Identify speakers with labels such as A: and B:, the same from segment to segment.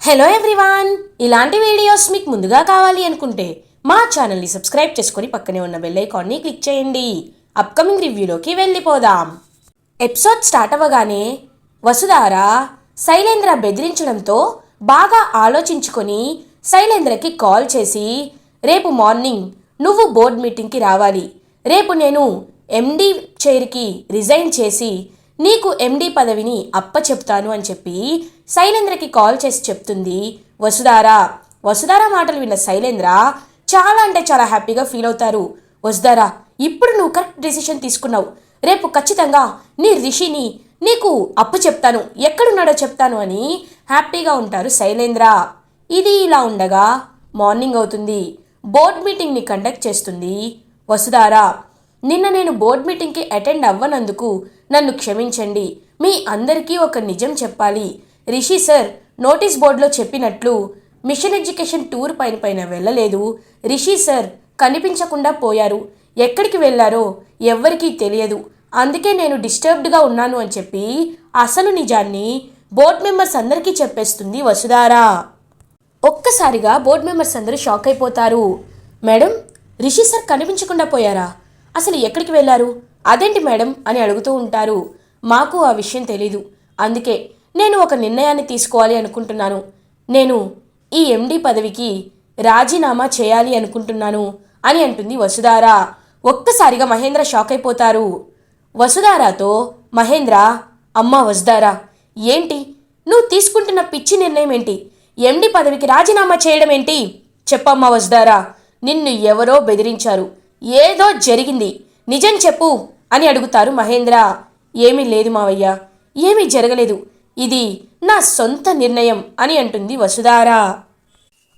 A: Hello everyone ఇలాంటి videos మీకు ముందుగా కావాలి అనుకుంటే మా ఛానల్ని సబ్స్క్రైబ్ చేసుకొని పక్కనే ఉన్న బెల్ ఐకాన్ని క్లిక్ చేయండి. అప్కమింగ్ రివ్యూలోకి వెళ్ళిపోదాం. ఎపిసోడ్ స్టార్ట్ అవ్వగానే వసుధార శైలేంద్ర బెదిరించడంతో బాగా ఆలోచించుకొని శైలేంద్రకి కాల్ చేసి రేపు మార్నింగ్ నువ్వు బోర్డ్ మీటింగ్కి రావాలి. రేపు నేను ఎండి చైర్కి రిజైన్ చేసి నీకు ఎండి పదవిని అప్ప చెప్తాను అని చెప్పి శైలేంద్రకి కాల్ చేసి చెప్తుంది. వసుధార వసుధార మాటలు విన్న శైలేంద్ర చాలా అంటే చాలా హ్యాపీగా ఫీల్ అవుతారు. వసుధార ఇప్పుడు నువ్వు కరెక్ట్ డెసిషన్ తీసుకున్నావు. రేపు ఖచ్చితంగా నీ రిషిని నీకు అప్పు చెప్తాను ఎక్కడున్నాడో చెప్తాను అని హ్యాపీగా ఉంటారు శైలేంద్ర. ఇది ఇలా ఉండగా మార్నింగ్ అవుతుంది. బోర్డ్ మీటింగ్ని కండక్ట్ చేస్తుంది వసుధార. నిన్న నేను బోర్డ్ మీటింగ్కి అటెండ్ అవ్వనందుకు నన్ను క్షమించండి. మీ అందరికీ ఒక నిజం చెప్పాలి. రిషి సార్ నోటీస్ బోర్డులో చెప్పినట్లు మిషన్ ఎడ్యుకేషన్ టూర్ పైన పైన వెళ్ళలేదు. రిషి సార్ కనిపించకుండా పోయారు. ఎక్కడికి వెళ్ళారో ఎవ్వరికీ తెలియదు. అందుకే నేను డిస్టర్బ్డ్గా ఉన్నాను అని చెప్పి అసలు నిజాన్ని బోర్డ్ మెంబర్స్ అందరికీ చెప్పేస్తుంది వసుధారా. ఒక్కసారిగా బోర్డ్ మెంబర్స్ అందరూ షాక్ అయిపోతారు. మేడం రిషి సార్ కనిపించకుండా పోయారా? అసలు ఎక్కడికి వెళ్ళారు? అదేంటి మేడం? అని అడుగుతూ ఉంటారు. మాకు ఆ విషయం తెలీదు. అందుకే నేను ఒక నిర్ణయాన్ని తీసుకోవాలి అనుకుంటున్నాను. నేను ఈ ఎండి పదవికి రాజీనామా చేయాలి అనుకుంటున్నాను అని అంటుంది వసుధార. ఒక్కసారిగా మహేంద్ర షాక్ అయిపోతారు. వసుధారాతో మహేంద్ర అమ్మ వసుధార ఏంటి? నువ్వు తీసుకుంటున్న పిచ్చి నిర్ణయం ఏంటి? ఎండి పదవికి రాజీనామా చేయడం ఏంటి చెప్పమ్మా వసుధారా నిన్ను ఎవరో బెదిరించారు. ఏదో జరిగింది. నిజం చెప్పు అని అడుగుతారు మహేంద్ర. ఏమీ లేదు మావయ్య. ఏమీ జరగలేదు. ఇది నా సొంత నిర్ణయం అని అంటుంది వసుధారా.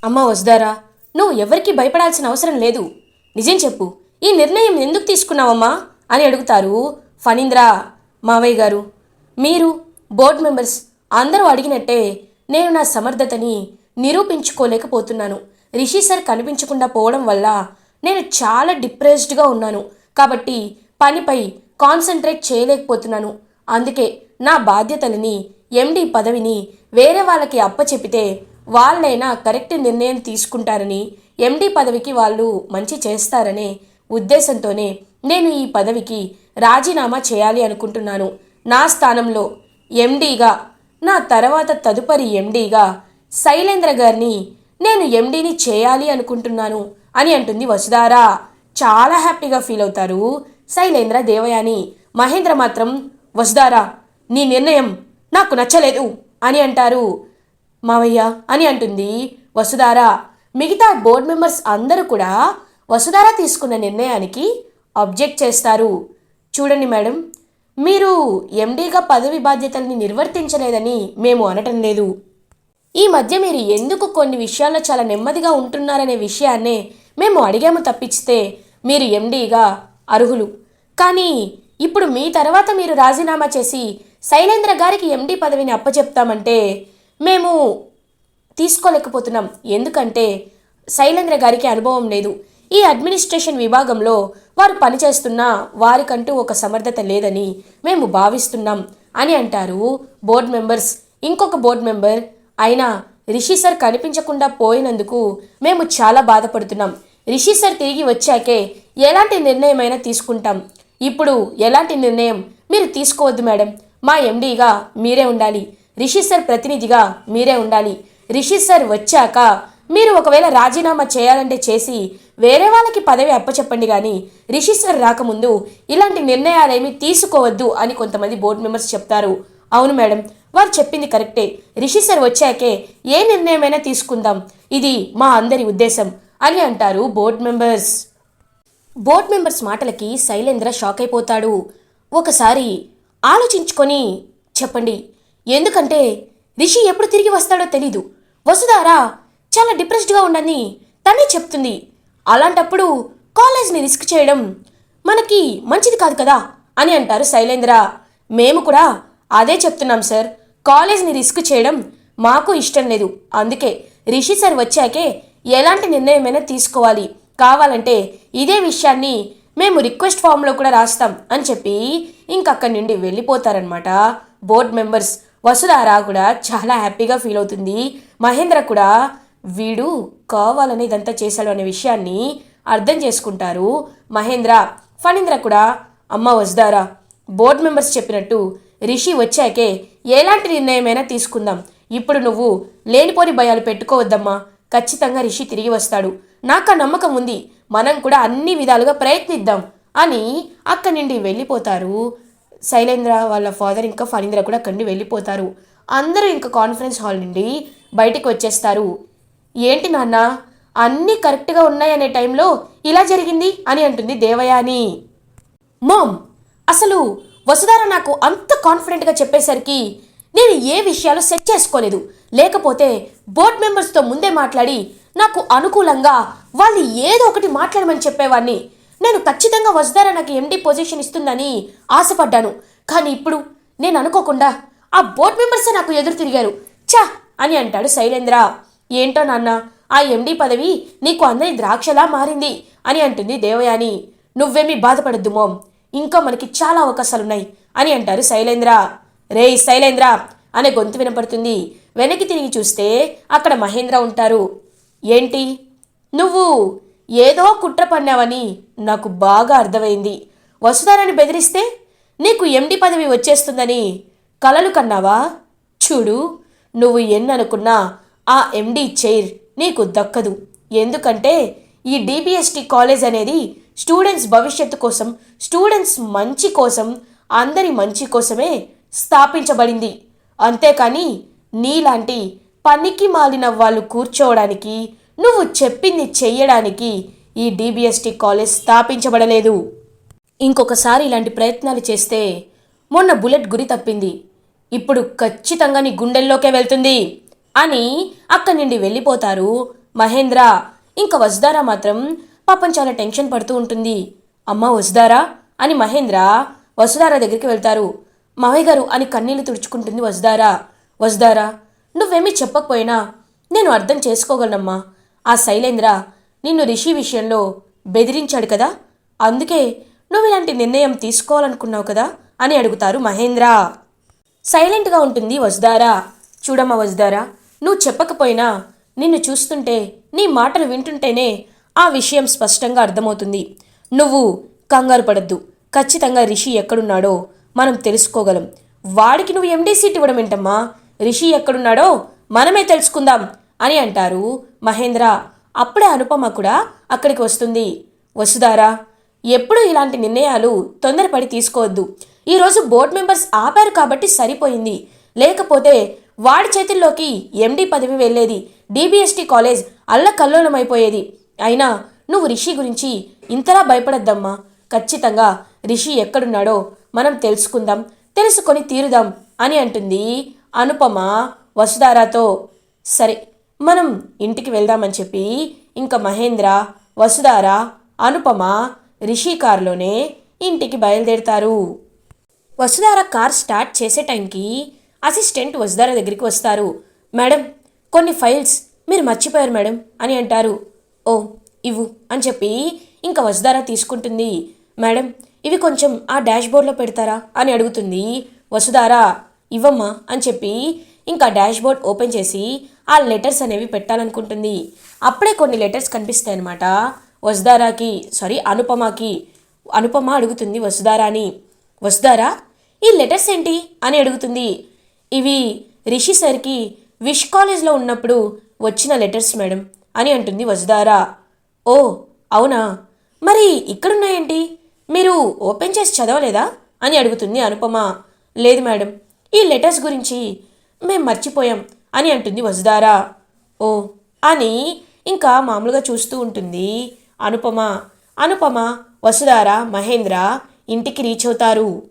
A: అమ్మ వసుధారా నువ్వు ఎవరికి భయపడాల్సిన అవసరం లేదు. నిజం చెప్పు. ఈ నిర్ణయం ఎందుకు తీసుకున్నావమ్మా? అని అడుగుతారు ఫణీంద్ర. మావయ్య గారు మీరు బోర్డ్ మెంబర్స్ అందరూ అడిగినట్టే నేను నా సమర్థతని నిరూపించుకోలేకపోతున్నాను. రిషి సార్ కనిపించకుండా పోవడం వల్ల నేను చాలా డిప్రెస్డ్గా ఉన్నాను. కాబట్టి పనిపై కాన్సన్ట్రేట్ చేయలేకపోతున్నాను. అందుకే నా బాధ్యతలని ఎండి పదవిని వేరే వాళ్ళకి అప్పచెపితే వాళ్ళైనా కరెక్ట్ నిర్ణయం తీసుకుంటారని ఎండి పదవికి వాళ్ళు మంచి చేస్తారనే ఉద్దేశంతోనే నేను ఈ పదవికి రాజీనామా చేయాలి అనుకుంటున్నాను. నా స్థానంలో ఎండీగా నా తర్వాత తదుపరి ఎండీగా శైలేంద్ర గారిని నేను ఎండీని చేయాలి అనుకుంటున్నాను. అని అంటుంది వసుధారా. చాలా హ్యాపీగా ఫీల్ అవుతారు. శైలేంద్ర దేవయాని. మహేంద్ర మాత్రం వసుధారా నీ నిర్ణయం నాకు నచ్చలేదు అని అంటారు. మావయ్య అని అంటుంది వసుధార. మిగతా బోర్డు మెంబర్స్ అందరూ కూడా వసుధార తీసుకున్న నిర్ణయానికి అబ్జెక్ట్ చేస్తారు. చూడండి మేడం మీరు ఎండీగా పదవి బాధ్యతల్ని నిర్వర్తించలేదని మేము అనటం లేదు. ఈ మధ్య మీరు ఎందుకు కొన్ని విషయాల్లో చాలా నెమ్మదిగా ఉంటున్నారనే విషయాన్నే మేము అడిగాము తప్పిస్తే మీరు ఎండీగా అర్హులు. కానీ ఇప్పుడు మీ తర్వాత మీరు రాజీనామా చేసి శైలేంద్ర గారికి ఎండీ పదవిని అప్పచెప్తామంటే మేము తీసుకోలేకపోతున్నాం. ఎందుకంటే శైలేంద్ర గారికి అనుభవం లేదు. ఈ అడ్మినిస్ట్రేషన్ విభాగంలో వారు పనిచేస్తున్న వారికంటూ ఒక సమర్థత లేదని మేము భావిస్తున్నాం అని అంటారు బోర్డ్ మెంబర్స్. ఇంకొక బోర్డ్ మెంబర్ అయినా రిషి సార్ కనిపించకుండా పోయినందుకు మేము చాలా బాధపడుతున్నాం. రిషి సార్ తిరిగి వచ్చాకే ఎలాంటి నిర్ణయమైనా తీసుకుంటాం. ఇప్పుడు ఎలాంటి నిర్ణయం మీరు తీసుకోవద్దు మేడం. మా ఎండీగా మీరే ఉండాలి. రిషి సార్ ప్రతినిధిగా మీరే ఉండాలి. రిషి సార్ వచ్చాక మీరు ఒకవేళ రాజీనామా చేయాలంటే చేసి వేరే వాళ్ళకి పదవి అప్పచెప్పండి కానీ రిషి సార్ రాకముందు ఇలాంటి నిర్ణయాలేమీ తీసుకోవద్దు అని కొంతమంది బోర్డు మెంబర్స్ చెప్తారు. అవును మేడం వారు చెప్పింది కరెక్టే. రిషి సార్ వచ్చాకే ఏ నిర్ణయమైనా తీసుకుందాం. ఇది మా అందరి ఉద్దేశం అని అంటారు బోర్డ్ మెంబర్స్. బోర్డ్ మెంబర్స్ మాటలకి శైలేంద్ర షాక్ అయిపోతాడు. ఒకసారి ఆలోచించుకొని చెప్పండి. ఎందుకంటే రిషి ఎప్పుడు తిరిగి వస్తాడో తెలీదు. వసుధారా చాలా డిప్రెస్డ్గా ఉండని తనే చెప్తుంది. అలాంటప్పుడు కాలేజ్ని రిస్క్ చేయడం మనకి మంచిది కాదు కదా అని అంటారు శైలేంద్ర. మేము కూడా అదే చెప్తున్నాం సార్. కాలేజ్ని రిస్క్ చేయడం మాకు ఇష్టం లేదు. అందుకే రిషి సార్ వచ్చాకే ఎలాంటి నిర్ణయమైనా తీసుకోవాలి. కావాలంటే ఇదే విషయాన్ని మేము రిక్వెస్ట్ ఫామ్లో కూడా రాస్తాం అని చెప్పి ఇంకక్కడి నుండి వెళ్ళిపోతారనమాట బోర్డ్ మెంబర్స్ వసుధారా కూడా చాలా హ్యాపీగా ఫీల్ అవుతుంది. మహేంద్ర కూడా వీడు కావాలని ఇదంతా చేశాడు అనే విషయాన్ని అర్థం చేసుకుంటారు. మహేంద్ర ఫణీంద్ర కూడా అమ్మ వసుధారా బోర్డ్ మెంబర్స్ చెప్పినట్టు రిషి వచ్చాకే ఎలాంటి నిర్ణయమైనా తీసుకుందాం. ఇప్పుడు నువ్వు లేనిపోని భయాలు పెట్టుకోవద్దమ్మా. ఖచ్చితంగా రిషి తిరిగి వస్తాడు. నాకు ఆ నమ్మకం ఉంది. మనం కూడా అన్ని విధాలుగా ప్రయత్నిద్దాం అని అక్కడి నుండి వెళ్ళిపోతారు. శైలేంద్ర వాళ్ళ ఫాదర్ ఇంకా ఫణీంద్ర కూడా అక్కడి నుండి వెళ్ళిపోతారు. అందరూ ఇంకా కాన్ఫరెన్స్ హాల్ నుండి బయటికి వచ్చేస్తారు. ఏంటి నాన్న? అన్నీ కరెక్ట్గా ఉన్నాయనే టైంలో ఇలా జరిగింది అని అంటుంది దేవయాని. మోమ్ అసలు వసుధార నాకు అంత కాన్ఫిడెంట్గా చెప్పేసరికి నేను ఏ విషయాలు సెట్ చేసుకోలేదు. లేకపోతే బోర్డ్ మెంబర్స్తో ముందే మాట్లాడి నాకు అనుకూలంగా వాళ్ళు ఏదో ఒకటి మాట్లాడమని చెప్పేవాడిని నేను ఖచ్చితంగా వసుధార నాకు ఎండి పొజిషన్ ఇస్తుందని ఆశపడ్డాను. కానీ ఇప్పుడు నేను అనుకోకుండా ఆ బోర్డ్ మెంబర్సే నాకు ఎదురు తిరిగారు. చా అని అంటాడు శైలేంద్ర. ఏంటో నాన్న ఆ ఎండి పదవి నీకు అందరి ద్రాక్షలా మారింది అని అంటుంది దేవయాని. నువ్వేమీ బాధపడద్దు మోమ్. ఇంకా మనకి చాలా అవకాశాలు ఉన్నాయి అని అంటారు శైలేంద్ర. రే శైలేంద్ర అనే గొంతు వినపడుతుంది. వెనక్కి తిరిగి చూస్తే అక్కడ మహేంద్ర ఉంటారు. ఏంటి? నువ్వు ఏదో కుట్ర పన్నావని నాకు బాగా అర్థమైంది. వసుధారాన్ని బెదిరిస్తే నీకు ఎండి పదవి వచ్చేస్తుందని కలలు కన్నావా? చూడు నువ్వు ఎన్ననుకున్నా ఆ ఎండి చైర్ నీకు దక్కదు. ఎందుకంటే ఈ డిబిఎస్టి కాలేజ్ అనేది స్టూడెంట్స్ భవిష్యత్తు కోసం స్టూడెంట్స్ మంచి కోసం అందరి మంచి కోసమే స్థాపించబడింది. అంతేకాని నీలాంటి పనికి మాలిన వాళ్ళు కూర్చోవడానికి నువ్వు చెప్పింది చెయ్యడానికి ఈ డిబిఎస్టి కాలేజ్ స్థాపించబడలేదు. ఇంకొకసారి ఇలాంటి ప్రయత్నాలు చేస్తే మొన్న బుల్లెట్ గురి తప్పింది. ఇప్పుడు ఖచ్చితంగా నీ గుండెల్లోకే వెళ్తుంది అని అక్కడి నుండి వెళ్ళిపోతారు మహేంద్ర. ఇంకా వసుధారా మాత్రం పాపం చాలా టెన్షన్ పడుతూ ఉంటుంది. అమ్మ వసుదారా అని మహేంద్ర వసుదారా దగ్గరికి వెళ్తారు. మావయ్య గారు అని కన్నీళ్ళు తుడుచుకుంటుంది వసుదారా వసుదారా నువ్వేమీ చెప్పకపోయినా నేను అర్థం చేసుకోగలనమ్మా. ఆ శైలేంద్ర నిన్ను రిషి విషయంలో బెదిరించాడు కదా? అందుకే నువ్వు ఇలాంటి నిర్ణయం తీసుకోవాలనుకున్నావు కదా? అని అడుగుతారు మహేంద్ర. సైలెంట్గా ఉంటుంది వసుదారా చూడమ్మా వసుదారా నువ్వు చెప్పకపోయినా నిన్ను చూస్తుంటే నీ మాటలు వింటుంటేనే ఆ విషయం స్పష్టంగా అర్థమవుతుంది. నువ్వు కంగారు పడద్దు. ఖచ్చితంగా రిషి ఎక్కడున్నాడో మనం తెలుసుకోగలం. వాడికి నువ్వు ఎండీ సీట్ ఇవ్వడం ఏంటమ్మా? రిషి ఎక్కడున్నాడో మనమే తెలుసుకుందాం అని అంటారు మహేంద్ర. అప్పుడే అనుపమ కూడా అక్కడికి వస్తుంది. వసుదారా ఎప్పుడూ ఇలాంటి నిర్ణయాలు తొందరపడి తీసుకోవద్దు. ఈరోజు బోర్డు మెంబర్స్ ఆపారు కాబట్టి సరిపోయింది. లేకపోతే వాడి చేతుల్లోకి ఎండి పదవి వెళ్ళేది. డిబిఎస్టీ కాలేజ్ అల్లకల్లోలమైపోయేది. అయినా నువ్వు రిషి గురించి ఇంతలా భయపడద్దమ్మా. ఖచ్చితంగా రిషి ఎక్కడున్నాడో మనం తెలుసుకుందాం. తెలుసుకొని తీరుదాం అని అంటుంది అనుపమ వసుధారాతో. సరే మనం ఇంటికి వెళ్దామని చెప్పి ఇంకా మహేంద్ర వసుధార అనుపమ రిషి కారులోనే ఇంటికి బయలుదేరుతారు. వసుధార కార్ స్టార్ట్ చేసే టైంకి అసిస్టెంట్ వసుధార దగ్గరికి వస్తారు. మేడం కొన్ని ఫైల్స్ మీరు మర్చిపోయారు మేడం అని అంటారు. ఓ ఇవ్వు అని చెప్పి ఇంకా వసుధార తీసుకుంటుంది. మేడం ఇవి కొంచెం ఆ డాష్ బోర్డ్లో పెడతారా? అని అడుగుతుంది వసుధారా. ఇవ్వమ్మా అని చెప్పి ఇంకా డాష్ బోర్డ్ ఓపెన్ చేసి ఆ లెటర్స్ అనేవి పెట్టాలనుకుంటుంది. అప్పుడే కొన్ని లెటర్స్ కనిపిస్తాయి అనమాట వసుధారాకి సారీ అనుపమకి. అనుపమ అడుగుతుంది వసుధారాని. వసుధారా ఈ లెటర్స్ ఏంటి? అని అడుగుతుంది. ఇవి రిషి సార్కి విష్ కాలేజ్లో ఉన్నప్పుడు వచ్చిన లెటర్స్ మేడం. అని అంటుంది వసుధారా. ఓ అవునా? మరి ఇక్కడున్నాయేంటి? మీరు ఓపెన్ చేసి చదవలేదా? అని అడుగుతుంది అనుపమ. లేదు మేడం ఈ లెటర్స్ గురించి మేం మర్చిపోయాం అని అంటుంది వసుధారా. ఓ అని ఇంకా మామూలుగా చూస్తూ ఉంటుంది అనుపమ. అనుపమ వసుధార మహేంద్ర ఇంటికి రీచ్ అవుతారు.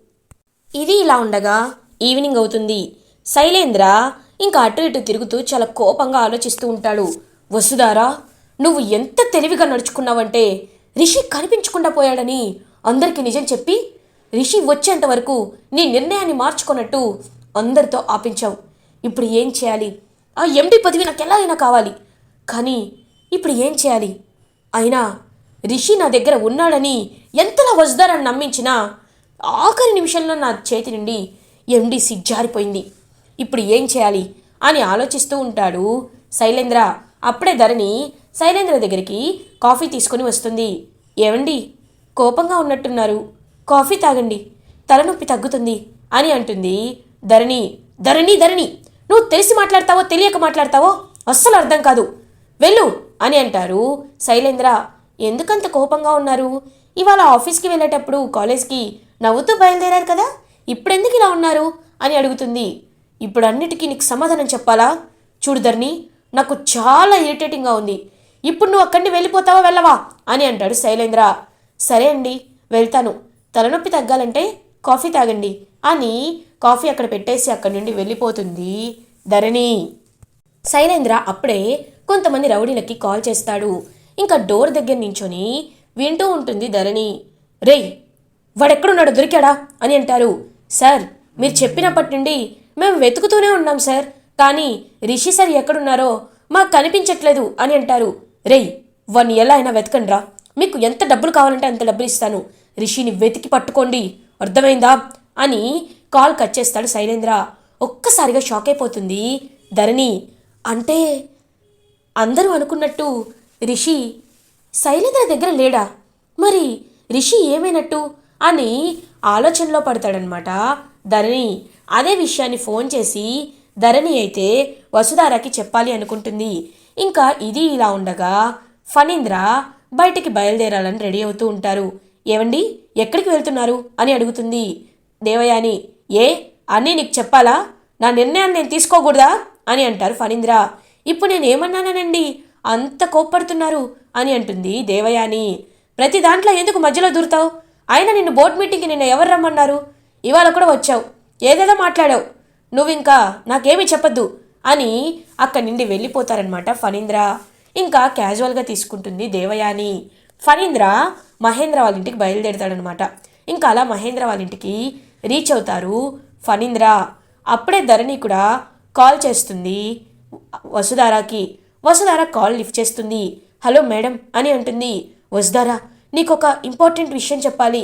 A: ఇది ఇలా ఉండగా ఈవినింగ్ అవుతుంది. శైలేంద్ర ఇంకా అటు ఇటు తిరుగుతూ చాలా కోపంగా ఆలోచిస్తూ ఉంటాడు. వసుధారా నువ్వు ఎంత తెలివిగా నడుచుకున్నావంటే రిషి కనిపించకుండా పోయాడని అందరికీ నిజం చెప్పి రిషి వచ్చేంత వరకు నీ నిర్ణయాన్ని మార్చుకున్నట్టు అందరితో ఆపించావు. ఇప్పుడు ఏం చేయాలి? ఆ ఎండి పదవి నాకు ఎలాగైనా కావాలి. కానీ ఇప్పుడు ఏం చేయాలి? అయినా రిషి నా దగ్గర ఉన్నాడని ఎంతలా వసుధారని నమ్మించినా ఆఖరి నిమిషంలో నా చేతి నుండి ఎండీసీ జారిపోయింది. ఇప్పుడు ఏం చేయాలి? అని ఆలోచిస్తూ ఉంటాడు శైలేంద్ర. అప్పుడే ధరణి శైలేంద్ర దగ్గరికి కాఫీ తీసుకుని వస్తుంది. ఏమండి కోపంగా ఉన్నట్టున్నారు. కాఫీ తాగండి. తలనొప్పి తగ్గుతుంది అని అంటుంది ధరణి. ధరణి ధరణి! నువ్వు తెలిసి మాట్లాడతావో తెలియక మాట్లాడతావో అస్సలు అర్థం కాదు. వెళ్ళు అని అంటారు శైలేంద్ర. ఎందుకంత కోపంగా ఉన్నారు? ఇవాళ ఆఫీస్కి వెళ్ళేటప్పుడు కాలేజ్కి నవ్వుతూ బయలుదేరారు కదా? ఇప్పుడెందుకు ఇలా ఉన్నారు? అని అడుగుతుంది. ఇప్పుడు అన్నిటికీ నీకు సమాధానం చెప్పాలా? చూడు ధరణి నాకు చాలా ఇరిటేటింగ్గా ఉంది. ఇప్పుడు నువ్వు అక్కడిని వెళ్ళిపోతావా వెళ్ళవా? అని అంటాడు శైలేంద్ర. సరే అండి వెళ్తాను. తలనొప్పి తగ్గాలంటే కాఫీ తాగండి అని కాఫీ అక్కడ పెట్టేసి అక్కడి నుండి వెళ్ళిపోతుంది ధరణి. శైలేంద్ర అప్పుడే కొంతమంది రౌడీలకి కాల్ చేస్తాడు. ఇంకా డోర్ దగ్గర నించొని వింటూ ఉంటుంది ధరణి. రేయ్ వాడెక్కడున్నాడు దొరికాడా? అని అంటారు. సార్ మీరు చెప్పినప్పటి నుండి మేము వెతుకుతూనే ఉన్నాం సార్. కానీ రిషి సార్ ఎక్కడున్నారో మాకు కనిపించట్లేదు అని అంటారు. రేయ్ వన్ ఎలా అయినా వెతకండ్రా. మీకు ఎంత డబ్బులు కావాలంటే అంత డబ్బులు ఇస్తాను. రిషిని వెతికి పట్టుకోండి. అర్థమైందా? అని కాల్ కట్ చేస్తాడు శైలేంద్ర. ఒక్కసారిగా షాక్ అయిపోతుంది. ధరణి అంటే అందరూ అనుకున్నట్టు రిషి శైలేంద్ర దగ్గర లేడా? మరి రిషి ఏమైనట్టు? అని ఆలోచనలో పడతాడనమాట ధరణి అదే విషయాన్ని ఫోన్ చేసి ధరణి అయితే వసుధారాకి చెప్పాలి అనుకుంటుంది. ఇంకా ఇది ఇలా ఉండగా ఫణీంద్ర బయటికి బయలుదేరాలని రెడీ అవుతూ ఉంటారు. ఏవండి? ఎక్కడికి వెళ్తున్నారు? అని అడుగుతుంది. దేవయాని ఏ? అన్నీ నీకు చెప్పాలా? నా నిర్ణయాన్ని నేను తీసుకోకూడదా? అని అంటారు ఫణీంద్ర. ఇప్పుడు నేను ఏమన్నానండి అంత కోప్పడుతున్నారు అని అంటుంది దేవయాని. ప్రతి దాంట్లో ఎందుకు మధ్యలో దూరుతావు? అయినా నిన్ను బోట్ మీటింగ్కి నిన్న ఎవరు రమ్మన్నారు? ఇవాళ కూడా వచ్చావు. ఏదేదో మాట్లాడావు. నువ్వు ఇంకా నాకేమీ చెప్పద్దు అని అక్కడి నుండి వెళ్ళిపోతారనమాట ఫణీంద్ర. ఇంకా క్యాజువల్గా తీసుకుంటుంది దేవయాని. ఫణీంద్ర మహేంద్ర వాళ్ళ ఇంటికి బయలుదేరుతాడనమాట ఇంకా అలా మహేంద్ర వాళ్ళ ఇంటికి రీచ్ అవుతారు ఫణీంద్ర. అప్పుడే ధరణి కూడా కాల్ చేస్తుంది వసుధారాకి. వసుధార కాల్ లిఫ్ట్ చేస్తుంది. హలో మేడం అని అంటుంది. వసుధార నీకు ఒక ఇంపార్టెంట్ విషయం చెప్పాలి.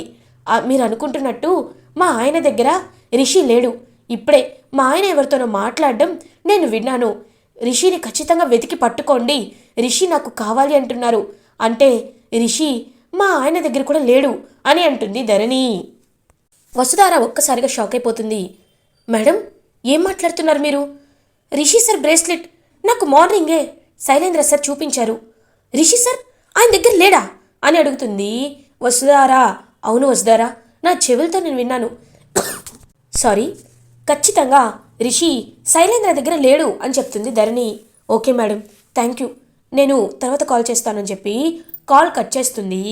A: మీరు అనుకుంటున్నట్టు మా ఆయన దగ్గర రిషి లేడు. ఇప్పుడే మా ఆయన ఎవరితోనో మాట్లాడడం నేను విన్నాను. రిషిని ఖచ్చితంగా వెతికి పట్టుకోండి. రిషి నాకు కావాలి అంటున్నారు. అంటే రిషి మా ఆయన దగ్గర కూడా లేడు అని అంటుంది ధరణి. వసుధార ఒక్కసారిగా షాక్ అయిపోతుంది. మేడం ఏం మాట్లాడుతున్నారు మీరు? రిషి సార్ బ్రేస్లెట్ నాకు మార్నింగే శైలేంద్ర సార్ చూపించారు. రిషి సార్ ఆయన దగ్గర లేడా? అని అడుగుతుంది వసుధారా. అవును వసుధారా నా చెవులతో నేను విన్నాను. సారీ ఖచ్చితంగా రిషి శైలేంద్ర దగ్గర లేడు అని చెప్తుంది Dharani. Okay madam thank you నేను తర్వాత కాల్ చేస్తానని చెప్పి కాల్ కట్ చేస్తుంది.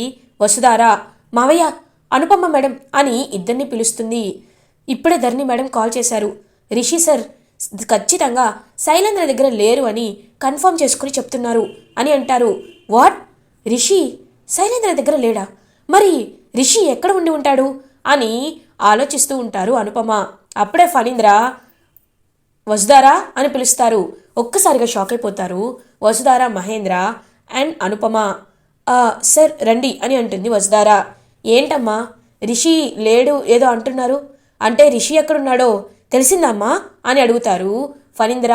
A: వసుధారా మావయ్య అనుపమ మేడం అని ఇద్దరిని పిలుస్తుంది. ఇప్పుడే ధరణి మేడం కాల్ చేశారు. రిషి సార్ ఖచ్చితంగా శైలేంద్ర దగ్గర లేరు అని కన్ఫర్మ్ చేసుకుని చెప్తున్నారు అని అంటారు. వాట్? రిషి శైలేంద్ర దగ్గర లేడా? మరి రిషి ఎక్కడ ఉండి ఉంటాడు? అని ఆలోచిస్తూ ఉంటారు అనుపమ. అప్పుడే ఫణీంద్ర వసుధారా అని పిలుస్తారు. ఒక్కసారిగా షాక్ అయిపోతారు. వసుధార మహేంద్ర అండ్ అనుపమ. సార్ రండి అని అంటుంది వసుధార. ఏంటమ్మా? రిషి లేడు ఏదో అంటున్నారు. అంటే రిషి ఎక్కడున్నాడో తెలిసిందమ్మా అని అడుగుతారు ఫణీంద్ర.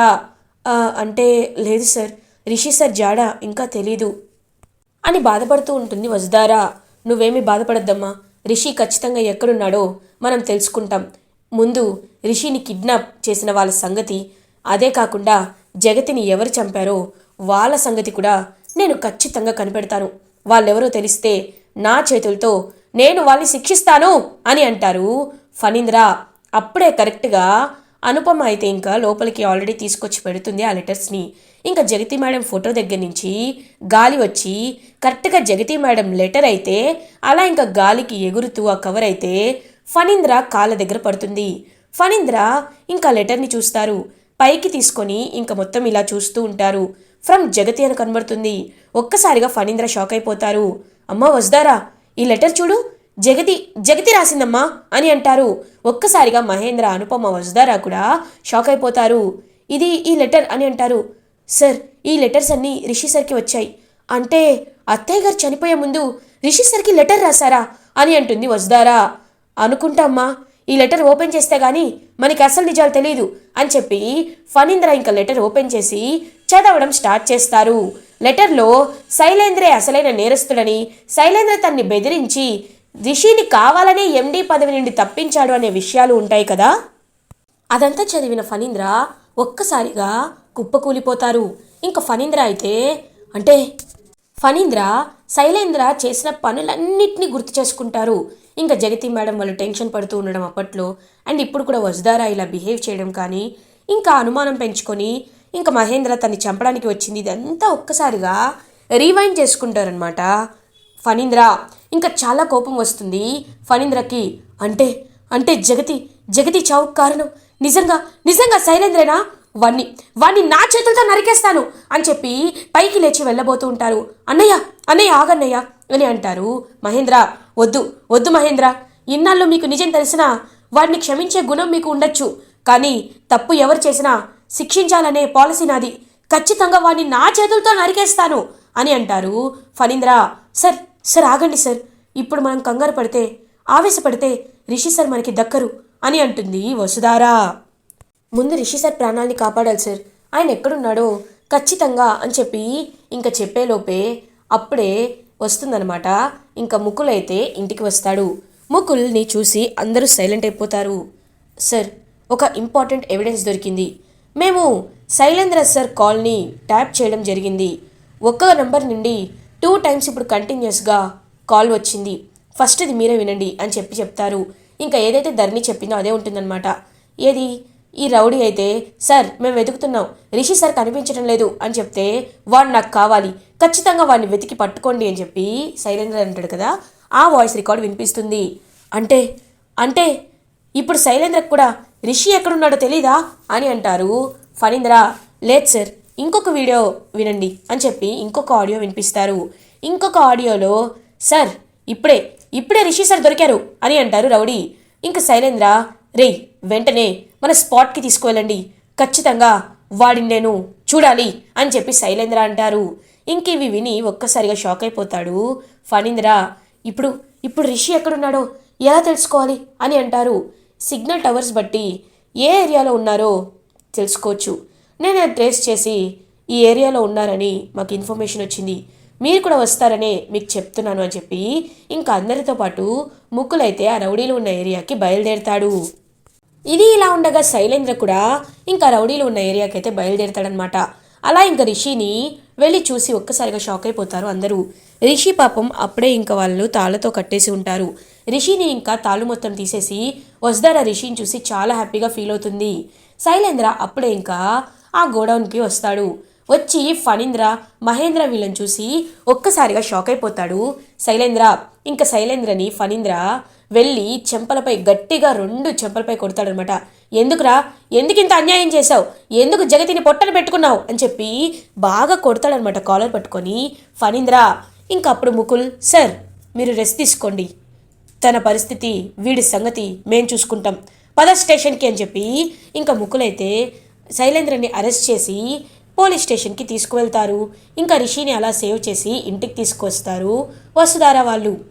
A: అంటే లేదు సార్. రిషి సార్ జాడ ఇంకా తెలీదు అని బాధపడుతూ ఉంటుంది వసుధారా. నువ్వేమీ బాధపడద్దమ్మా. రిషి ఖచ్చితంగా ఎక్కడున్నాడో మనం తెలుసుకుంటాం. ముందు రిషిని కిడ్నాప్ చేసిన వాళ్ళ సంగతి అదే కాకుండా జగతిని ఎవరు చంపారో వాళ్ళ సంగతి కూడా నేను ఖచ్చితంగా కనిపెడతాను. వాళ్ళెవరో తెలిస్తే నా చేతులతో నేను వాళ్ళని శిక్షిస్తాను అని అంటారు ఫణీంద్ర. అప్పుడే కరెక్ట్గా అనుపమ అయితే ఇంకా లోపలికి ఆల్రెడీ తీసుకొచ్చి పెడుతుంది ఆ లెటర్స్ని. ఇంకా జగతి మేడం ఫోటో దగ్గర నుంచి గాలి వచ్చి కరెక్ట్గా జగతి మేడం లెటర్ అయితే అలా ఇంకా గాలికి ఎగురుతూ ఆ కవర్ అయితే ఫణీంద్ర కాళ్ళ దగ్గర పడుతుంది. ఫణీంద్ర ఇంకా లెటర్ని చూస్తారు. పైకి తీసుకొని ఇంకా మొత్తం ఇలా చూస్తూ ఉంటారు. ఫ్రమ్ జగతి అని కనబడుతుంది. ఒక్కసారిగా ఫణీంద్ర షాక్ అయిపోతారు. అమ్మా వస్తారా ఈ లెటర్ చూడు. జగతి జగతి రాసిందమ్మా అని అంటారు. ఒక్కసారిగా మహేంద్ర అనుపమ వసుధారా కూడా షాక్ అయిపోతారు. ఇది ఈ లెటర్ అని అంటారు. సార్ ఈ లెటర్స్ అన్నీ రిషి సార్కి వచ్చాయి. అంటే అత్తయ్య గారు చనిపోయే ముందు రిషి సార్కి లెటర్ రాశారా అని అంటుంది వసుధారా. అనుకుంటామ్మా ఈ లెటర్ ఓపెన్ చేస్తే గానీ మనకి అసలు నిజాలు తెలియదు అని చెప్పి ఫణీంద్ర ఇంకా లెటర్ ఓపెన్ చేసి చదవడం స్టార్ట్ చేస్తారు. లెటర్లో శైలేంద్రే అసలైన నేరస్తుడని శైలేంద్ర తన్ని బెదిరించి రిషిని కావాలనే ఎండీ పదవి నుండి తప్పించాడు అనే విషయాలు ఉంటాయి కదా? అదంతా చదివిన ఫణీంద్ర ఒక్కసారిగా కుప్పకూలిపోతారు. ఇంకా ఫణీంద్ర అయితే అంటే ఫణీంద్ర శైలేంద్ర చేసిన పనులన్నిటినీ గుర్తు చేసుకుంటారు. ఇంకా జగతి మేడం వాళ్ళు టెన్షన్ పడుతూ ఉండడం అప్పట్లో అండ్ ఇప్పుడు కూడా వసుదారా ఇలా బిహేవ్ చేయడం కానీ ఇంకా అనుమానం పెంచుకొని ఇంకా మహేంద్ర తన్ని చంపడానికి వచ్చింది ఇదంతా ఒక్కసారిగా రీవైండ్ చేసుకుంటారనమాట ఫణీంద్ర ఇంకా చాలా కోపం వస్తుంది ఫణీంద్రకి. అంటే అంటే జగతి జగతి చావుకు కారణం. నిజంగా నిజంగా శైలేంద్రేనా? వాణ్ణి వాణ్ణి నా చేతులతో నరికేస్తాను అని చెప్పి పైకి లేచి వెళ్ళబోతూ ఉంటారు. అన్నయ్య అన్నయ్య ఆగన్నయ్య అని అంటారు మహేంద్ర. వద్దు వద్దు మహేంద్ర. ఇన్నాళ్ళు మీకు నిజం తెలిసినా వాడిని క్షమించే గుణం మీకు ఉండొచ్చు. కానీ తప్పు ఎవరు చేసినా శిక్షించాలనే పాలసీ నాది. ఖచ్చితంగా వాడిని నా చేతులతో నరికేస్తాను అని అంటారు ఫణీంద్ర. సార్ సార్ ఆగండి సార్. ఇప్పుడు మనం కంగారు పడితే ఆవేశపడితే రిషి సార్ మనకి దక్కరు అని అంటుంది వసుధారా. ముందు రిషి సార్ ప్రాణాల్ని కాపాడాలి సార్. ఆయన ఎక్కడున్నాడో ఖచ్చితంగా అని చెప్పి ఇంకా చెప్పేలోపే అప్పుడే వస్తుందనమాట ఇంకా ముకుల్ అయితే ఇంటికి వస్తాడు. ముకుల్ని చూసి అందరూ సైలెంట్ అయిపోతారు. సార్ ఒక ఇంపార్టెంట్ ఎవిడెన్స్ దొరికింది. మేము శైలేంద్ర సార్ కాల్ని ట్యాప్ చేయడం జరిగింది. ఒక్క నెంబర్ నుండి టూ టైమ్స్ ఇప్పుడు కంటిన్యూస్గా కాల్ వచ్చింది. ఫస్ట్ ఇది మీరే వినండి అని చెప్పి చెప్తారు. ఇంకా ఏదైతే ధరణి చెప్పిందో అదే ఉంటుందన్నమాట. ఏది? ఈ రౌడీ అయితే సార్ మేము వెతుకుతున్నాం. రిషి సార్ కనిపించడం లేదు అని చెప్తే వాడు నాకు కావాలి. ఖచ్చితంగా వాడిని వెతికి పట్టుకోండి అని చెప్పి శైలేంద్ర అంటాడు కదా ఆ వాయిస్ రికార్డ్ వినిపిస్తుంది. అంటే అంటే ఇప్పుడు శైలేంద్రకు కూడా రిషి ఎక్కడున్నాడో తెలీదా అని అంటారు ఫణీంద్ర. లేదు సార్ ఇంకొక వీడియో వినండి అని చెప్పి ఇంకొక ఆడియో వినిపిస్తారు. ఇంకొక ఆడియోలో సార్ ఇప్పుడే ఇప్పుడే రిషి సార్ దొరికారు అని అంటారు రౌడీ. ఇంకా శైలేంద్ర రేయ్ వెంటనే మన స్పాట్కి తీసుకువెళ్ళండి. ఖచ్చితంగా వాడిని నేను చూడాలి అని చెప్పి శైలేంద్ర అంటారు. ఇంక ఇవి విని ఒక్కసారిగా షాక్ అయిపోతాడు ఫణీంద్ర. ఇప్పుడు ఇప్పుడు రిషి ఎక్కడున్నాడో? ఎలా తెలుసుకోవాలి? అని అంటారు. సిగ్నల్ టవర్స్ బట్టి ఏ ఏరియాలో ఉన్నారో తెలుసుకోవచ్చు. నేను అది ట్రేస్ చేసి ఈ ఏరియాలో ఉన్నారని మాకు ఇన్ఫర్మేషన్ వచ్చింది. మీరు కూడా వస్తారనే మీకు చెప్తున్నాను అని చెప్పి ఇంకా అందరితో పాటు ముక్కులైతే ఆ రౌడీలు ఉన్న ఏరియాకి బయలుదేరతాడు. ఇది ఇలా ఉండగా శైలేంద్ర కూడా ఇంకా రౌడీలు ఉన్న ఏరియాకి అయితే బయలుదేరతాడనమాట అలా ఇంకా రిషిని వెళ్ళి చూసి ఒక్కసారిగా షాక్ అయిపోతారు అందరూ. రిషి పాపం అప్పుడే ఇంకా వాళ్ళు తాళ్ళతో కట్టేసి ఉంటారు. రిషిని ఇంకా తాళ్ళు మొత్తం తీసేసి వస్తారా రిషిని చూసి చాలా హ్యాపీగా ఫీల్ అవుతుంది. శైలేంద్ర అప్పుడే ఇంకా ఆ గోడౌన్కి వస్తాడు. వచ్చి ఫణీంద్ర మహేంద్ర వీళ్ళని చూసి ఒక్కసారిగా షాక్ అయిపోతాడు. శైలేంద్ర ఇంకా శైలేంద్రని ఫణీంద్ర వెళ్ళి చెంపలపై గట్టిగా రెండు చెంపలపై కొడతాడనమాట. ఎందుకురా? ఎందుకు ఇంత అన్యాయం చేశావు? ఎందుకు జగతిని పొట్టను పెట్టుకున్నావు? అని చెప్పి బాగా కొడతాడనమాట కాలర్ పట్టుకొని. ఫణీంద్ర ఇంకప్పుడు ముకుల్ సార్ మీరు రెస్ట్ తీసుకోండి. తన పరిస్థితి వీడి సంగతి మేం చూసుకుంటాం. పద స్టేషన్కి అని చెప్పి ఇంకా ముకులైతే శైలేంద్రని అరెస్ట్ చేసి పోలీస్ స్టేషన్కి తీసుకువెళ్తారు. ఇంకా రిషిని అలా సేవ్ చేసి ఇంటికి తీసుకొస్తారు. వసుధార వాళ్ళు